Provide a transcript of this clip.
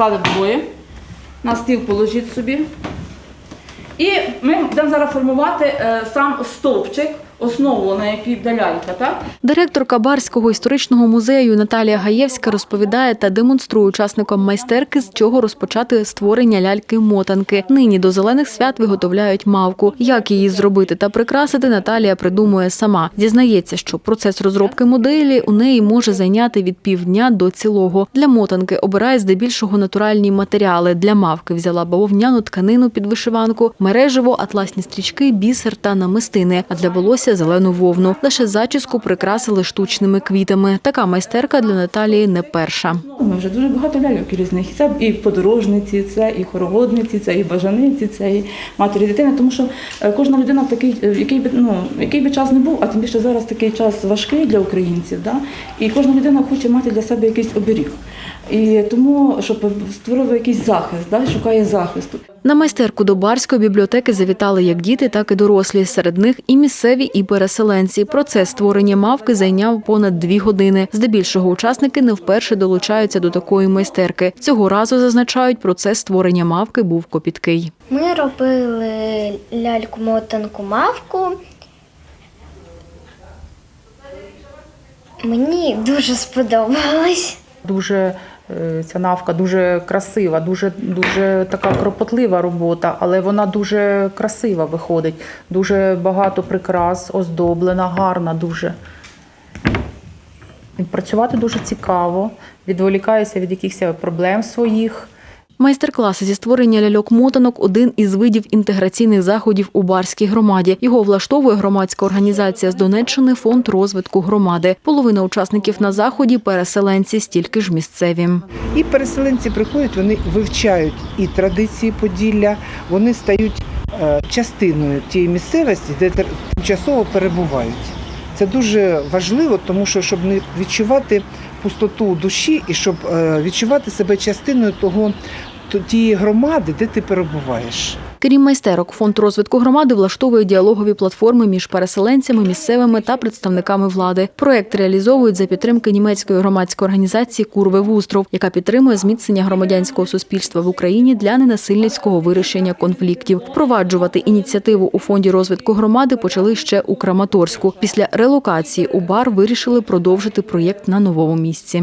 склали вдвоє. На стіл положіть собі. І ми будемо зараз формувати е, сам стовпчик, основу, на якій так? Директорка Барського історичного музею Наталія Гаєвська розповідає та демонструє учасникам майстерки, з чого розпочати створення ляльки-мотанки. Нині до зелених свят виготовляють мавку. Як її зробити та прикрасити, Наталія придумує сама. Дізнається, що процес розробки моделі у неї може зайняти від півдня до цілого. Для мотанки обирає здебільшого натуральні матеріали. Для мавки взяла бавовняну тканину під вишиванку, мережево, атласні стрічки, бісер та намистини. А для волосся зелену вовну. Лише зачіску прикрасили штучними квітами. Така майстерка для Наталії не перша. Ми вже дуже багато ляльок різних. Це і подорожниці, це і хороводниці, це і бажаниці, це і матері дитини. Тому що е, кожна людина в такий, е, який би ну який би час не був, а тим більше зараз такий час важкий для українців. Да? І кожна людина хоче мати для себе якийсь оберіг. І тому, щоб створив якийсь захист, да? шукає захисту. На майстерку до барської бібліотеки завітали як діти, так і дорослі. Серед них і місцеві, і переселенці. Процес створення мавки зайняв понад дві години. Здебільшого учасники не вперше долучаються до такої майстерки. Цього разу зазначають, процес створення мавки був копіткий. Ми робили ляльку мотанку мавку. Мені дуже сподобалось. Дуже е, ця навка дуже красива, дуже, дуже така кропотлива робота, але вона дуже красива виходить. Дуже багато прикрас, оздоблена, гарна дуже. Працювати дуже цікаво, відволікаюся від якихось проблем своїх. Майстер-клас зі створення ляльок-мотанок – один із видів інтеграційних заходів у Барській громаді. Його влаштовує громадська організація з Донеччини «Фонд розвитку громади». Половина учасників на заході – переселенці, стільки ж місцеві. І переселенці приходять, вони вивчають і традиції Поділля, вони стають е, частиною тієї місцевості, де тимчасово перебувають. Це дуже важливо, тому що щоб не відчувати пустоту душі і щоб е, відчувати себе частиною того то- тієї громади, де ти перебуваєш. Крім майстерок, фонд розвитку громади влаштовує діалогові платформи між переселенцями, місцевими та представниками влади. Проект реалізовують за підтримки німецької громадської організації Курви Вустров, яка підтримує зміцнення громадянського суспільства в Україні для ненасильницького вирішення конфліктів. Впроваджувати ініціативу у фонді розвитку громади почали ще у Краматорську. Після релокації у бар вирішили продовжити проєкт на новому місці.